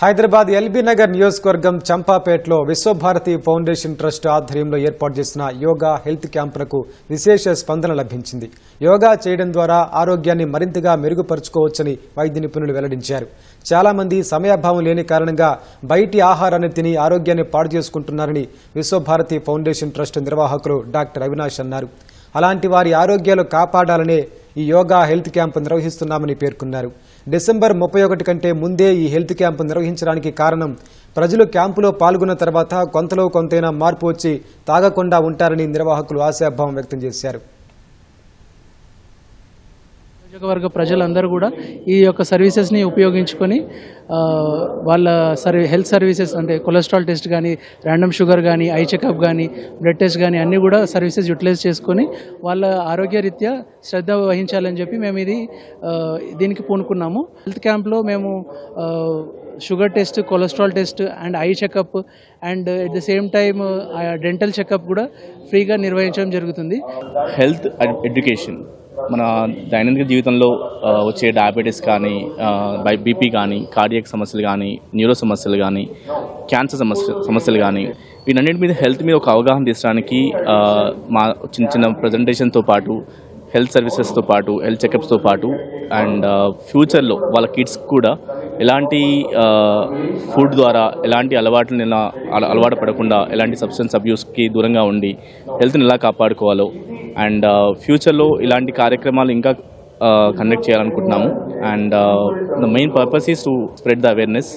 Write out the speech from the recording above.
Hyderabad LB Nagar నియోజకవర్గం చంపాపేటలో Visvabharati foundation trust ఆధ్వర్యంలో ఏర్పాటు చేసిన యోగా హెల్త్ క్యాంపులకు విశేష స్పందన లభించింది. యోగా చేయడం ద్వారా ఆరోగ్యాన్ని మరింతగా మెరుగుపరుచుకోవచ్చని వైద్య నిపుణులు వెల్లడించారు. చాలామంది సమయాభావం లేని కారణంగా బయటి ఆహారాన్ని తిని ఆరోగ్యాన్ని పాడు చేసుకుంటున్నారని విశ్వభారతి ఫౌండేషన్ ట్రస్ట్ నిర్వాహకులు డాక్టర్ అవినాష్ అన్నారు. అలాంటి వారి ఆరోగ్యాలు కాపాడాలనే ఈ యోగా హెల్త్ క్యాంపు నిర్వహిస్తున్నామని పేర్కొన్నారు. డిసెంబర్ ముప్పై ఒకటి కంటే ముందే ఈ హెల్త్ క్యాంపు నిర్వహించడానికి కారణం ప్రజలు క్యాంపులో పాల్గొన్న తర్వాత కొంతలో కొంతైనా మార్పు వచ్చి తాగకుండా ఉంటారని నిర్వాహకులు ఆశాభావం వ్యక్తం చేశారు. నియోజకవర్గ ప్రజలందరూ కూడా ఈ యొక్క సర్వీసెస్ని ఉపయోగించుకొని వాళ్ళ సర్వీ హెల్త్ సర్వీసెస్ అంటే కొలెస్ట్రాల్ టెస్ట్ కానీ ర్యాండమ్ షుగర్ కానీ ఐ చెకప్ కానీ బ్లడ్ టెస్ట్ కానీ అన్నీ కూడా సర్వీసెస్ యూటిలైజ్ చేసుకొని వాళ్ళ ఆరోగ్యరీత్యా శ్రద్ధ వహించాలని చెప్పి మేము ఇది దీనికి పూనుకున్నాము. హెల్త్ క్యాంప్లో మేము sugar test cholesterol test and eye checkup and at the same time dental checkup కూడా ఫ్రీగా నిర్వహించడం జరుగుతుంది. హెల్త్ అండ్ ఎడ్యుకేషన్ మన దైనందిక జీవితంలో వచ్చే డయాబెటీస్ కానీ బై బీపీ కానీ కార్డియక్ సమస్యలు కానీ న్యూరో సమస్యలు కానీ క్యాన్సర్ సమస్య సమస్యలు కానీ వీటన్నిటి మీద హెల్త్ మీద ఒక అవగాహన తీసడానికి మా చిన్న చిన్న ప్రజెంటేషన్తో పాటు హెల్త్ సర్వీసెస్తో పాటు హెల్త్ చెకప్స్తో పాటు అండ్ ఫ్యూచర్లో వాళ్ళ కిడ్స్ కూడా ఎలాంటి ఫుడ్ ద్వారా ఎలాంటి అలవాట్లను ఎలా అలవాటు పడకుండా ఎలాంటి సబ్స్టెన్స్ అబ్యూస్కి దూరంగా ఉండి హెల్త్ని ఎలా కాపాడుకోవాలో అండ్ uh, ఫ్యూచర్లో ఇలాంటి కార్యక్రమాలు ఇంకా uh, కండక్ట్ చేయాలనుకుంటున్నాము. And the main purpose is to spread the awareness